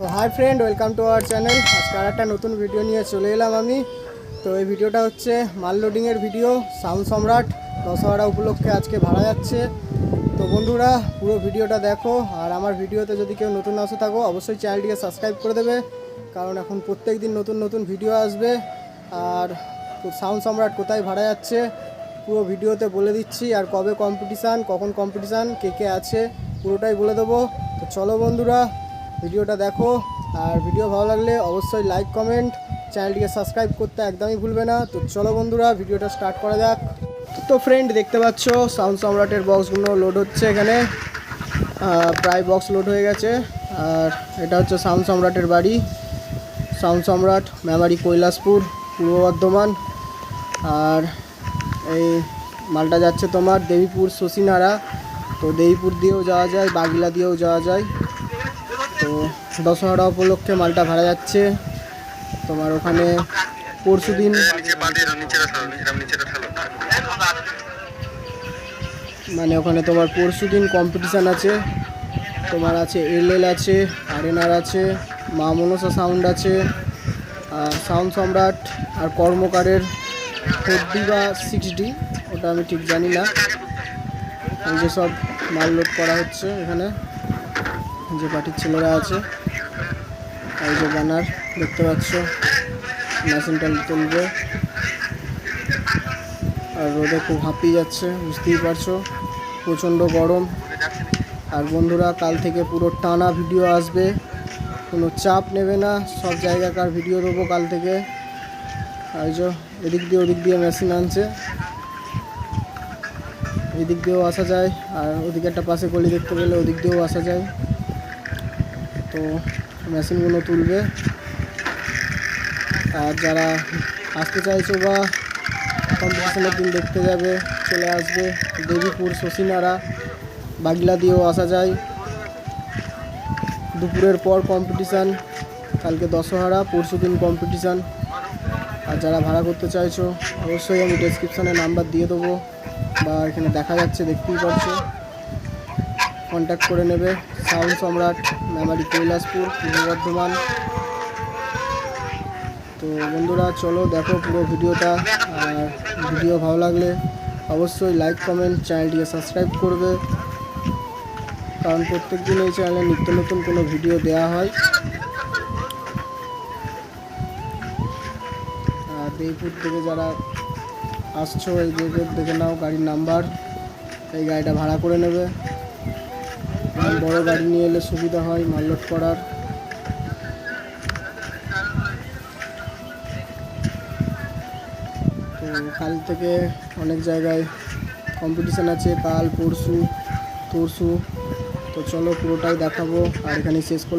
তো hi friend welcome to our channel আজকে আর একটা নতুন ভিডিও নিয়ে চলে এলাম আমি। তো এই ভিডিওটা হচ্ছে মাল লোডিংয়ের ভিডিও সাউন্ড সম্রাট, দশহরা উপলক্ষে আজকে ভাড়া যাচ্ছে। তো বন্ধুরা, পুরো ভিডিওটা দেখো, আর আমার ভিডিওতে যদি কেউ নতুন আসে থাকো, অবশ্যই চ্যানেলটিকে সাবস্ক্রাইব করে দেবে, কারণ এখন প্রত্যেক দিন নতুন নতুন ভিডিও আসবে। আর সাউন্ড সম্রাট কোথায় ভাড়া যাচ্ছে, পুরো ভিডিওতে বলে দিচ্ছি, আর কবে কম্পিটিশান কখন কম্পিটিশান কে কে আছে, পুরোটাই বলে দেবো। তো চলো বন্ধুরা ভিডিওটা দেখো। আর ভিডিও ভালো লাগলে অবশ্যই লাইক কমেন্ট চ্যানেলটিকে সাবস্ক্রাইব করতে একদমই ভুলবে না। তো চলো বন্ধুরা, ভিডিওটা স্টার্ট করা যাক। তো ফ্রেন্ড দেখতে পাচ্ছ, সাউন্ড সম্রাটের বক্সগুলো লোড হচ্ছে এখানে। প্রায় বক্স লোড হয়ে গেছে। আর এটা হচ্ছে সাউন্ড সম্রাটের বাড়ি। সাউন্ড সম্রাট, মেমারি কৈলাসপুর, পূর্ব বর্ধমান। আর এই মালটা যাচ্ছে তোমার দেবীপুর শশীনারা। তো দেবীপুর দিয়েও যাওয়া যায়, বাগিলা দিয়েও যাওয়া যায়। তো দশহরা উপলক্ষে মালটা ভাড়া যাচ্ছে। তোমার ওখানে পরশু দিন মানে ওখানে তোমার পরশু দিন কম্পিটিশান আছে। তোমার আছে এল এল আছে আরেনার আছে, মা মনসা সাউন্ড আছে, আর সাউন্ড সম্রাট আর কর্মকারের ফোর ডি বা সিক্স ডি ওটা আমি ঠিক জানি না। এই যে সব মাল লোড করা হচ্ছে এখানে। যে পার্টির ছেলেরা আছে, এই যে ব্যানার দেখতে পাচ্ছ? মেশিনটা তুলবে। আর রোদে খুব হাঁপিয়ে যাচ্ছে, বুঝতেই পারছ? প্রচণ্ড গরম। আর বন্ধুরা, কাল থেকে পুরো টানা ভিডিও আসবে। কোনো চাপ নেবে না, সব জায়গাকার ভিডিও দেবো কাল থেকে। আর যে এদিক দিয়ে ওদিক দিয়ে মেশিন আনছে। এদিক দিয়েও আসা যায়, আর ওদিকে একটা পাশে গলি দেখতে পেলে ওদিক দিয়েও আসা যায়। তো মেশিনগুলো তুলবে। আর যারা আসতে চাইছো বা কম্পিটিশনের দিন দেখতে যাবে, চলে আসবে, দেবীপুর, শশীনারা বাগলা দিয়েও আসা যায়। দুপুরের পর কম্পিটিশান কালকে দশহারা, পরশু দিন কম্পিটিশান আর যারা ভাড়া করতে চাইছো, অবশ্যই আমি ডেসক্রিপশানে নাম্বার দিয়ে দেবো বা এখানে দেখা যাচ্ছে, দেখতেই পাচ্ছো। কন্ট্যাক্ট করে নেবে। সাউন্ড সম্রাট, মেমারি কৈলাসপুর পূর্ব বর্ধমান। তো বন্ধুরা, চলো দেখো পুরো ভিডিওটা। আর ভিডিও ভালো লাগলে অবশ্যই লাইক কমেন্ট চ্যানেলটিকে সাবস্ক্রাইব করবে। কারণ প্রত্যেক দিন এই চ্যানেলে নিত্য নতুন কোনো ভিডিও দেওয়া হয়। আর দেবপুর থেকে যারা আসছো, এই দেখে দেখে নাও গাড়ির নাম্বার এই গাড়িটা ভাড়া করে নেবে। বড় গাড়ি নিয়ে এলে সুবিধা হয়, মাল লোড করার। তো কাল থেকে অনেক জায়গায় কম্পিটিশান আছে, কাল, পরশু, তরশু। তো চলো পুরোটাই দেখাবো, আর এখানে শেষ করলাম।